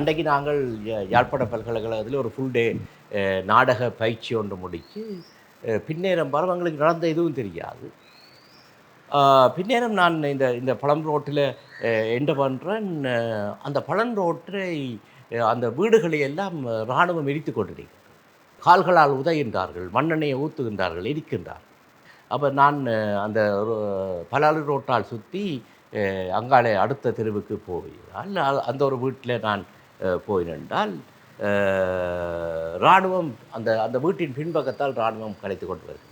அன்றைக்கு நாங்கள் யா- யாழ்ப்பாண பல்கலைக்கழகத்தில் ஒரு ஃபுல் டே நாடக பயிற்சி ஒன்று முடித்து பின்னேரம் பரவ எங்களுக்கு நடந்த எதுவும் தெரியாது. பின்னேரம் நான் இந்த இந்த பழம் ரோட்டில் என்ன பண்ணுறேன் அந்த பழம் ரோட்டை அந்த வீடுகளை எல்லாம் இராணுவம் எரித்து கொண்டிருக்கிறது. கால்களால் உதைகின்றார்கள் மண்ணெண்ணெயை ஊற்றுகின்றார்கள் இருக்கின்றார்கள் அப்போ நான் அந்த ரோ- பலாலு ரோட்டால் சுற்றி அங்காலே அடுத்த தெருவுக்கு போவேன் அந்த ஒரு வீட்டில் நான் அஹ், இராணுவம் அந்த அந்த வீட்டின் பின்பக்கத்தால் இராணுவம் கலைத்து கொண்டு வருகிறது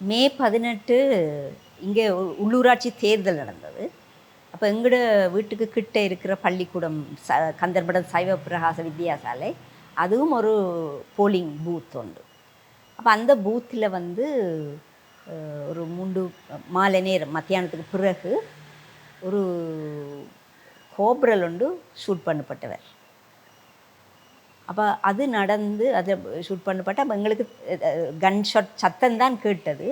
மே பதினெட்டு இங்கே உள்ளூராட்சி தேர்தல் நடந்தது. அப்போ எங்களோட வீட்டுக்கு கிட்ட இருக்கிற பள்ளிக்கூடம் ச கந்தர்படம் சைவ பிரகாச வித்யாசாலை அதுவும் ஒரு போலிங் பூத் உண்டு. அப்போ அந்த பூத்தில் வந்து ஒரு மூன்று மாலை நேரம் மத்தியானத்துக்கு பிறகு ஒரு கோபுரல் ஒன்று ஷூட் பண்ணப்பட்டவர். அப்போ அது நடந்து அதை ஷூட் பண்ணப்பட்ட அப்போ எங்களுக்கு கன் ஷாட் சத்தம் தான் கேட்டது.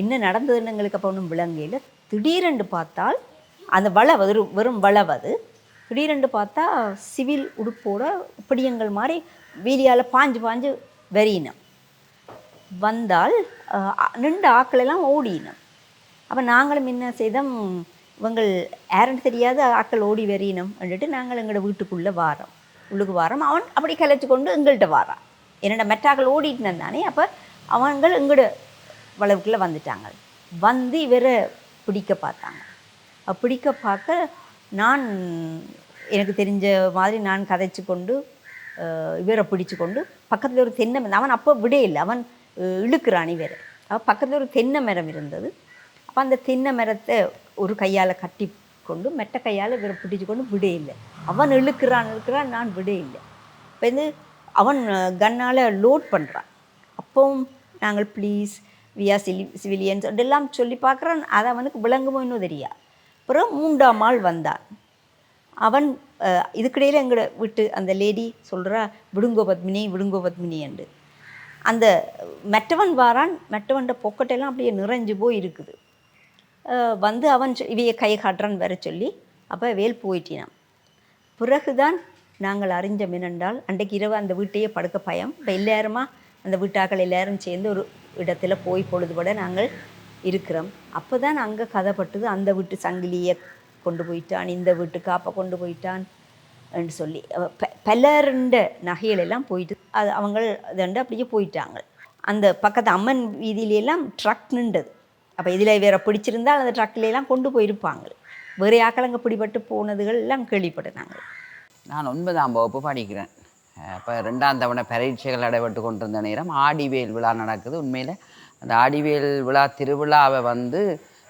என்ன நடந்ததுன்னு எங்களுக்கு அப்போ ஒன்றும் விளங்கையில் திடீரென்று பார்த்தால் அந்த வளவு ஒரு வெறும் வளவு அது. திடீரென்று பார்த்தா சிவில் உடுப்போட பிடியங்கள் மாதிரி வீதியால் பாஞ்சு பாஞ்சு வெறியினோம் வந்தால் நின்று நின்ற ஓடினோம் அப்போ நாங்களும் என்ன செய்தோம் இவங்கள் யாருன்னு தெரியாத ஆக்கள் ஓடி வெறியினோம். வந்துட்டு நாங்கள் எங்களோட வீட்டுக்குள்ளே வாரோம். உள்ளுக்கு அவன் அப்படி கலைச்சு கொண்டு எங்கள்கிட்ட வாரான். என்னோட மெட்டாக்கள் ஓடிட்டு தானே அப்போ அவங்கள் எங்களோட வளவுக்குள்ளே வந்துட்டாங்க. வந்து இவரை பிடிக்க பார்த்தாங்க. பிடிக்க பார்க்க நான் எனக்கு தெரிஞ்ச மாதிரி நான் கதைச்சு கொண்டு இவரை பிடிச்சு கொண்டு பக்கத்தில் ஒரு தென்னை மரம் அவன் அப்போ விடே இல்லை. அவன் இழுக்கிறான் இவரை. அப்போ பக்கத்தில் ஒரு தென்னை மரம் இருந்தது. அப்போ அந்த தென்னை மரத்தை ஒரு கையால் கட்டி கொண்டு மெட்ட கையால் இவரை பிடிச்சு கொண்டு விடே இல்லை. அவன் இழுக்கிறான் இழுக்கிறான் நான் விட இல்லை இப்போ வந்து அவன் கன்னால் லோட் பண்ணுறான் அப்போவும் நாங்கள் ப்ளீஸ் வியா சிலி சிவிலியன்ஸ் எல்லாம் சொல்லி பார்க்குறான். அதை அவனுக்கு விளங்குமோ இன்னும் தெரியா. அப்புறம் மூன்றாம் ஆள் வந்தான். அவன் இதுக்கிடையில் எங்களை விட்டு அந்த லேடி சொல்கிறா விடுங்கோ பத்மினி விடுங்கோ பத்மினி என்று. அந்த மெட்டவன் வாரான். மெட்டவன்ட பொக்கட்டெல்லாம் அப்படியே நிறைஞ்சு போய் இருக்குது. வந்து அவன் சொ- இவைய கை காட்டுறான்னு வர சொல்லி. அப்போ வேல் போயிட்டினான். பிறகுதான் நாங்கள் அறிஞ்ச மினண்டால் அன்றைக்கு இரவு அந்த வீட்டையே படுக்க பயம். இப்போ எல்லாருமா அந்த வீட்டாக்கள் எல்லாரும் சேர்ந்து ஒரு இடத்துல போய் பொழுதுபட நாங்கள் இருக்கிறோம். அப்போ தான் அங்கே கதைப்பட்டது அந்த வீட்டு சங்கிலியை கொண்டு போயிட்டான் இந்த வீட்டு காப்பை கொண்டு போயிட்டான் என்று சொல்லி. ப பலருண்ட நகைகள் எல்லாம் போயிட்டு அது அவங்க இதண்டு அப்படியே போயிட்டாங்க. அந்த பக்கத்து அம்மன் வீதியிலெல்லாம் ட்ரக் நின்றது. அப்போ இதில் வேற பிடிச்சிருந்தால் அந்த ட்ரக்கிலெல்லாம் கொண்டு போயிருப்பாங்க. வேறு ஆக்களங்க பிடிபட்டு போனதுகள் எல்லாம் கேள்விப்பட்டாங்க நான் ஒன்பதாம் வகுப்பு படிக்கிறேன். இப்போ ரெண்டாம் தவணை பரீட்சைகள் நடைபெற்று கொண்டிருந்த நேரம் ஆடிவேல் விழா நடக்குது. உண்மையில் அந்த ஆடிவேல் விழா திருவிழாவை வந்து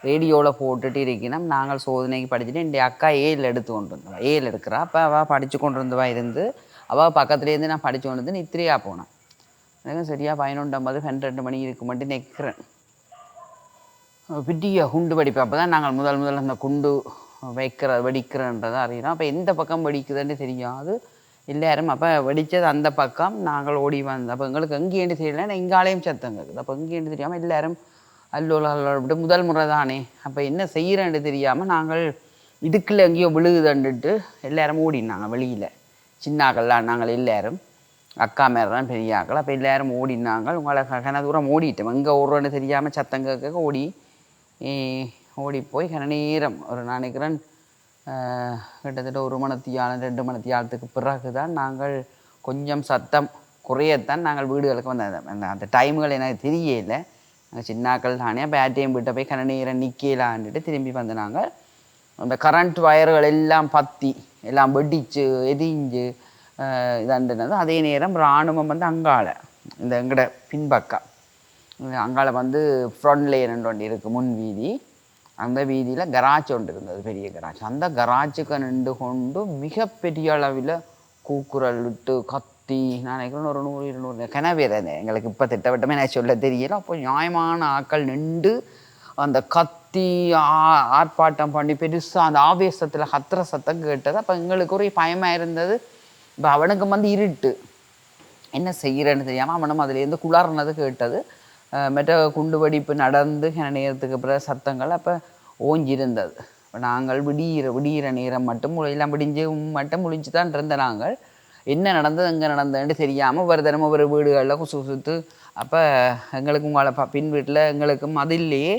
ரேடியோவில் போட்டுட்டு இருக்கணும் நாங்கள் சோதனைக்கு படிச்சுட்டு என் அக்கா ஏல் எடுத்து கொண்டு வந்தவா ஏல் எடுக்கிறா. அப்போ அவள் படித்து கொண்டு இருந்தவா இருந்து அவள் பக்கத்துலேருந்து நான் படித்து கொண்டு வந்து நித்திரையாக போனேன். எனக்கு சரியாக பதினொன்றம்பது பன்னிரெண்டு மணி இருக்கு மட்டும் நிற்கிறேன் பெரிய குண்டு வெடிப்பு. அப்போ தான் நாங்கள் முதல் முதல்ல அந்த குண்டு வைக்கிற வெடிக்கிறன்றதை அறிகிறோம் அப்போ எந்த பக்கம் வெடிக்குதுன்னு தெரியாது. எல்லாரும் அப்போ வெடித்தது அந்த பக்கம் நாங்கள் ஓடி வந்தோம். அப்போ எங்களுக்கு எங்கேன்னு தெரியல. எங்காலையும் சத்தம் கேட்குது அப்போ எங்கேன்னு தெரியாமல் எல்லாரும் அல்லோல அல்லோட முதல் முறை தானே அப்போ என்ன செய்கிறேன்னு தெரியாமல் நாங்கள் இதுக்குள்ளே எங்கேயோ விழுகுதுன்னுட்டு எல்லாரும் ஓடினாங்க வெளியில். சின்னாக்கள்லாம் நாங்கள் எல்லாரும். அக்கா மேலாம் பெரிய ஆக்கள் அப்போ எல்லாரும் ஓடினாங்க. உங்களை கன தூரம் ஓடிட்டோம். எங்கே ஓடுறோன்னு தெரியாமல் சத்தம் கேட்க ஓடி ஓடிப்போய் ஓடி போய் கன நேரம் ஒரு நான் நினைக்கிறேன் கிட்டத்தட்ட ஒரு மணத்தியாலம் ரெண்டு மணத்தியாலத்துக்கு பிறகு தான் நாங்கள் கொஞ்சம் சத்தம் குறையத்தான் நாங்கள் வீடுகளுக்கு வந்த அந்த அந்த டைமுகள் எனக்கு தெரியல. நாங்கள் சின்னாக்கள் தானே அப்போ ஏடிஎம் வீட்டை போய் கன நேரம் நிற்கலான்ட்டு திரும்பி வந்து நாங்கள் அந்த கரண்ட் வயர்கள் எல்லாம் பத்தி எல்லாம் வெடிச்சு எதிஞ்சு ஆஹ் இதாண்டுனது அதே நேரம் இராணுவம் வந்து அங்கால இந்த எங்கட பின்பக்கம். அங்கால வந்து ஃப்ரண்ட் லேன் ஒன்று இருக்குது முன் வீதி. அந்த வீதியில் கராஜ் ஒன்று இருந்தது பெரிய கராஜ் அந்த கராஜுக்கு நின்று கொண்டு மிகப்பெரிய அளவில் கூக்குரல் விட்டு கத்தி நான் நினைக்கிறேன் ஒரு நூறு இருநூறு கிணவேர் எங்களுக்கு இப்போ திட்டவட்டமே நான் சொல்ல தெரியல. அப்போ நியாயமான ஆட்கள் நின்று அந்த கத்தி ஆ- ஆர்ப்பாட்டம் பண்ணி பெருசாக அந்த ஆவேசத்தில் ஹத்திர சத்தம் கேட்டது. அப்போ எங்களுக்கு ஒரு பயமாக இருந்தது. இப்போ அவனுக்கு வந்து இருட்டு. என்ன செய்கிறேன்னு தெரியாமல் அவனும் அதுலேருந்து குளர்னது கேட்டது. மற்ற குண்டு வெடிப்பு நடந்து நேரத்துக்கு பிறகு சத்தங்கள் அப்போ ஓஞ்சிருந்தது. இப்போ நாங்கள் விடியிற விடியிற நேரம் மட்டும் மு- எல்லாம் விடிஞ்சு மட்டும் முழிஞ்சு தான் இருந்த நாங்கள். என்ன நடந்தது எங்கே நடந்ததுன்னு தெரியாமல் ஒரு தினமும் ஒரு வீடுகளில் குசு குசுத்து அப்போ எங்களுக்கும் உங்களை பின் வீட்டில் எங்களுக்கும் அதிலேயே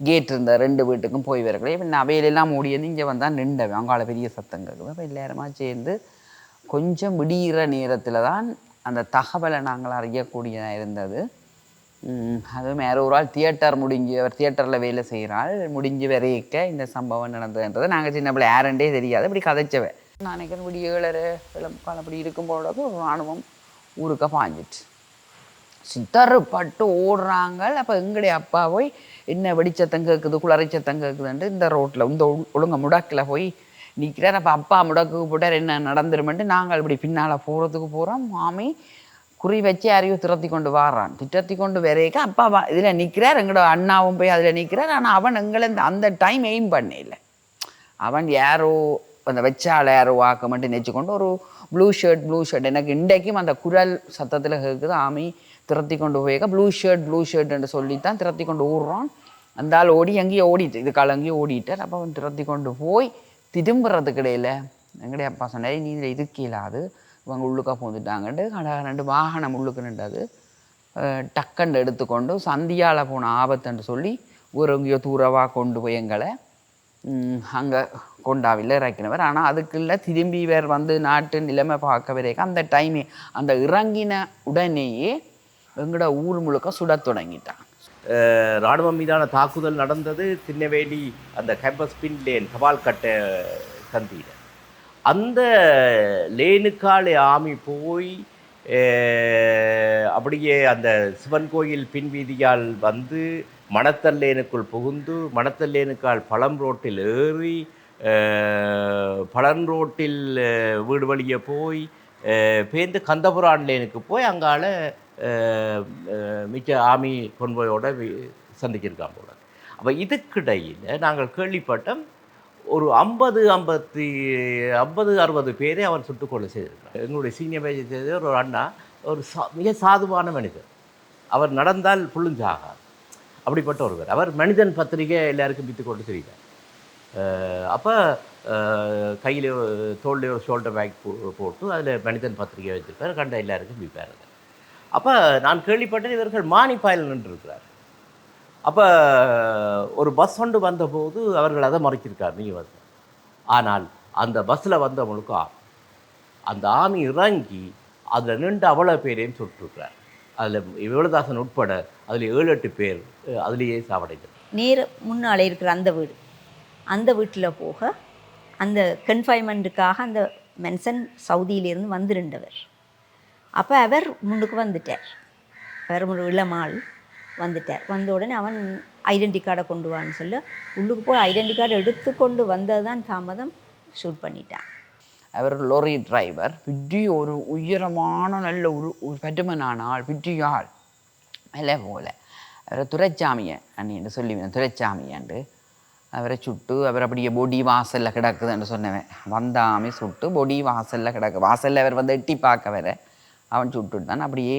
கேட் இருந்த ரெண்டு வீட்டுக்கும் போய் வரக்கூடிய இப்போ நான் அவையிலெல்லாம் மூடியது இங்கே வந்தால் நின்றவன். அவங்கள பெரிய சத்தம் கேட்குது அப்போ எல்லாருமா சேர்ந்து கொஞ்சம் விடியிற நேரத்தில் தான் அந்த தகவலை நாங்கள் அறியக்கூடியதாக இருந்தது. அதுவும் வேற ஒரு ஆள் தியேட்டர் முடிஞ்சு அவர் தியேட்டரில் வேலை செய்கிறாள் முடிஞ்சு வரைக்க இந்த சம்பவம் நடந்ததுன்றதை நாங்கள் சின்ன பிள்ளை யாருண்டே தெரியாது. இப்படி கதைச்சவன். நான் நினைக்கிறேன் இப்படி ஏழரை அப்படி இருக்கும்போது ஒரு இராணுவம் ஊருக்க பாஞ்சிட்டு சித்தறுப்பட்டு ஓடுறாங்க. அப்போ எங்களுடைய அப்பா போய் என்ன வெடிச்சத்தம் கேட்குது குளறி கேட்குதுன்ட்டு இந்த ரோட்டில் இந்த ஒழுங்க முடக்கில் போய் நிற்கிறார் அப்போ அப்பா முடக்கு போட்டார் என்ன நடந்துருமென்ட்டு நாங்கள் இப்படி பின்னால் போகிறதுக்கு போகிறோம் மாமி குறி வச்சு யாரையோ திரத்தி கொண்டு வாரான். திட்டத்தி கொண்டு வரைக்க அப்பா இதில் நிற்கிறார் எங்களோட அண்ணாவும் போய் அதில் நிற்கிறார் ஆனால் அவன் எங்களை இந்த- அந்த டைம் எய்ம் பண்ணல அவன் யாரோ அந்த வச்சால யாரோ வாக்க மட்டும் நெச்சுக்கொண்டு ஒரு ப்ளூ ஷர்ட் ப்ளூ ஷர்ட் எனக்கு இன்றைக்கும் அந்த குரல் சத்தத்தில் கேட்குது ஆமி திரத்தி கொண்டு போயிருக்க ப்ளூ ஷர்ட் ப்ளூ ஷர்ட்னு சொல்லித்தான் திரத்தி கொண்டு ஓடுறான் அந்த ஆள் ஓடி எங்கேயோ ஓடிட்டு இது கலங்கி ஓடிட்டார். அப்போ அவன் திரத்தி கொண்டு போய் திரும்புறதுக்கு இடையில எங்கடைய அப்பா சொன்னார் நீ இதில் இதுக்கு அது இவங்க உள்ளுக்க போந்துட்டாங்கன்ட்டு கடை ரெண்டு வாகனம் உள்ளுக்கு நின்றது. டக்குன்னு எடுத்துக்கொண்டு சந்தியால் போன ஆபத்துன்னு சொல்லி ஒரு எங்கேயோ தூரவாக கொண்டு போய் எங்களை அங்கே கொண்டாவில் இறக்கினவர். ஆனால் அதுக்குள்ள திரும்பி வேறு வந்து நாட்டு நிலைமை பார்க்க வரைக்கும் அந்த டைமே அந்த இறங்கின உடனேயே எங்களோட ஊர் முழுக்க சுட தொடங்கிட்டான். இராணுவம் ராணுவம் மீதான தாக்குதல் நடந்தது திண்ணவேலி அந்த கேம்பஸ் பின் லேன் தபால் கட்ட சந்தியில் அந்த லேனுக்காலே ஆமி போய் அப்படியே அந்த சிவன் கோயில் பின்வீதியால் வந்து மணத்தல் லேனுக்குள் புகுந்து மணத்தல் லேனுக்கால் பழம் ரோட்டில் ஏறி பழன் ரோட்டில் வீடு வழியே போய் பேந்து கந்தபுரான் லேனுக்கு போய் அங்கால மிச்ச ஆமி கொன்வோயோட வி- சந்திச்சிருக்கான் போல. அப்போ இதுக்கிடையில் நாங்கள் கேள்விப்பட்டோம் ஒரு ஐம்பது ஐம்பத்தி ஐம்பது அறுபது பேரை அவர் சுட்டுக்கொலை செய்திருக்கார் எங்களுடைய சீனியர் பேஜை செய்த ஒரு அண்ணா ஒரு சா மிக சாதுவான மனிதர். அவர் நடந்தால் புழுஞ்சாகார் அப்படிப்பட்ட ஒருவர் அவர் மனிதன் பத்திரிகை எல்லாருக்கும் வித்து கொண்டு தெரிகிறார் அப்போ கையில் தோல்லையோ ஒரு ஷோல்டர் பேக் போட்டு அதில் மனிதன் பத்திரிகை வச்சுருப்பார் கண்ட எல்லாருக்கும் விற்பார் அப்போ நான் கேள்விப்பட்டேன் இவர்கள் மானிப்பாயில் நின்றுருக்கிறார் அப்போ ஒரு பஸ் ஒன்று வந்தபோது அவர்கள் அதை மறைச்சிருக்கார் நீங்கள் வந்து. ஆனால் அந்த பஸ்ஸில் வந்த ஆ- அந்த ஆமி இறங்கி அதில் நின்று அவ்வளோ பேரையும் சுட்டுருக்கிறார்? அதில் விவலதாசன் உட்பட அதில் ஏழு எட்டு பேர் அதுலேயே அதிலேயே நேர முன்னாலே இருக்கிற அந்த வீடு அந்த வீட்டில் போக அந்த கன்ஃபைன்மெண்ட்டுக்காக அந்த மென்சன் சவுதியிலேருந்து வந்திருந்தவர். அப்போ அவர் முன்னுக்கு வந்துட்டார். அவர் ஒரு இளமாள். வந்துட்டார். வந்த உடனே அவன் ஐடென்டி கார்டை கொண்டு வான்னு சொல்ல. உள்ளுக்கு போய் ஐடென்டி கார்டு எடுத்துக்கொண்டு வந்தது தான் தாமதம் ஷூட் பண்ணிட்டான். அவர் லோரி டிரைவர் பிடி ஒரு உயரமான நல்ல ஒரு பெருமனான ஆள் பிடிய ஆள் மேலே போல. அவரை துரைச்சாமியை அண்ணின்னு சொல்லுவேன் துரைச்சாமியாண்டு அவரை சுட்டு அவர் அப்படியே பொடி வாசலில் கிடக்குதுன்னு சொன்னவன். வந்தாமே சுட்டு பொடி வாசலில் கிடக்கு. வாசலில் அவர் வந்து எட்டி பார்க்க வர அவன் சுட்டுட்டான். அப்படியே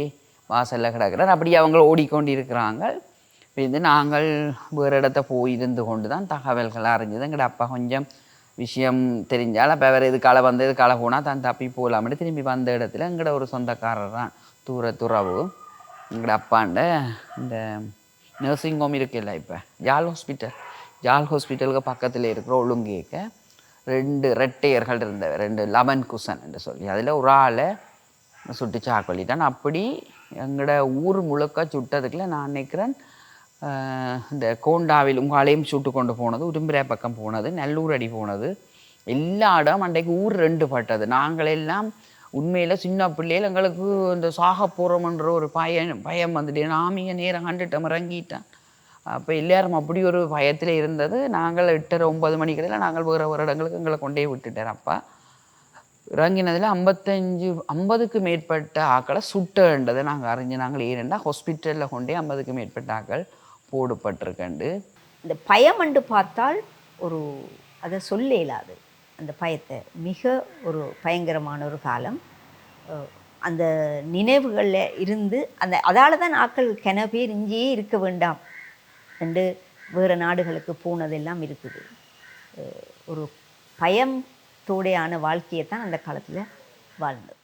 வாசலில் கிடக்கிறார். அப்படியே அவங்க ஓடிக்கொண்டு இருக்கிறாங்க இது நாங்கள் வேறு இடத்த போய் இருந்து கொண்டு தான் தகவல்களை அறிஞ்சது. எங்கட அப்பா கொஞ்சம் விஷயம் தெரிஞ்சால் அப்போ வேறு இதுக்கால வந்து இதுக்கால போனால் தான் தப்பி போகலாம்னு திரும்பி வந்த இடத்துல எங்கட ஒரு சொந்தக்காரர் தான் தூர துறவு. எங்கட அப்பாண்ட இந்த நர்சிங் ஹோம் இருக்குல்ல இப்போ ஜால் ஹாஸ்பிட்டல் ஜால் ஹாஸ்பிட்டலுக்கு பக்கத்தில் இருக்கிற ஒழுங்கேக்க ரெண்டு ரெட்டையர்கள் இருந்தவர் ரெண்டு லெமன் குசன் என்று சொல்லி. அதில் ஒரு ஆளை சுட்டு சாக்கொல்லிட்டான் அப்படி எங்களோட ஊர் முழுக்க சுட்டதுக்குள்ள நான் நினைக்கிறேன் இந்த கோண்டாவில் உங்களையும் சுட்டு கொண்டு போனது உடும்புரை பக்கம் போனது நல்லூர் அடி போனது. எல்லா இடம் அன்றைக்கு ஊர் ரெண்டு பட்டது. நாங்களெல்லாம் உண்மையில் சின்ன பிள்ளைகள் எங்களுக்கு இந்த சாக போகிறோம்ன்ற ஒரு பயம் பயம் வந்துட்டு நாமிய நேரம் கண்டுட்டோம் இறங்கிட்டேன். அப்போ எல்லாரும் அப்படி ஒரு பயத்தில் இருந்தது. நாங்கள் எட்டரை ஒம்பது மணிக்கெல்லாம் நாங்கள் வேறு ஒரு இடங்களுக்கு எங்களை கொண்டே விட்டுட்டார் அப்பா. இறங்கினதில் ஐம்பத்தஞ்சு ஐம்பதுக்கு மேற்பட்ட ஆக்களை சுட்டன்றதை நாங்கள் அறிஞ்சு நாங்கள் ஏனெண்டா ஹாஸ்பிட்டலில் கொண்டே ஐம்பதுக்கு மேற்பட்ட ஆக்கள் போடுபட்டிருக்கண்டு இந்த பயம் என்று பார்த்தால் ஒரு அதை சொல்ல இயலாது. அந்த பயத்தை மிக ஒரு பயங்கரமான ஒரு காலம். அந்த நினைவுகளில் இருந்து அந்த அதால் தான் ஆக்கள் கென இங்கேயே இருக்க வேண்டாம். என்று வேறு நாடுகளுக்கு போனதெல்லாம் இருக்குது. ஒரு பயம் தோடையான வாழ்க்கையை தான் அந்த காலத்தில் வாழ்ந்தது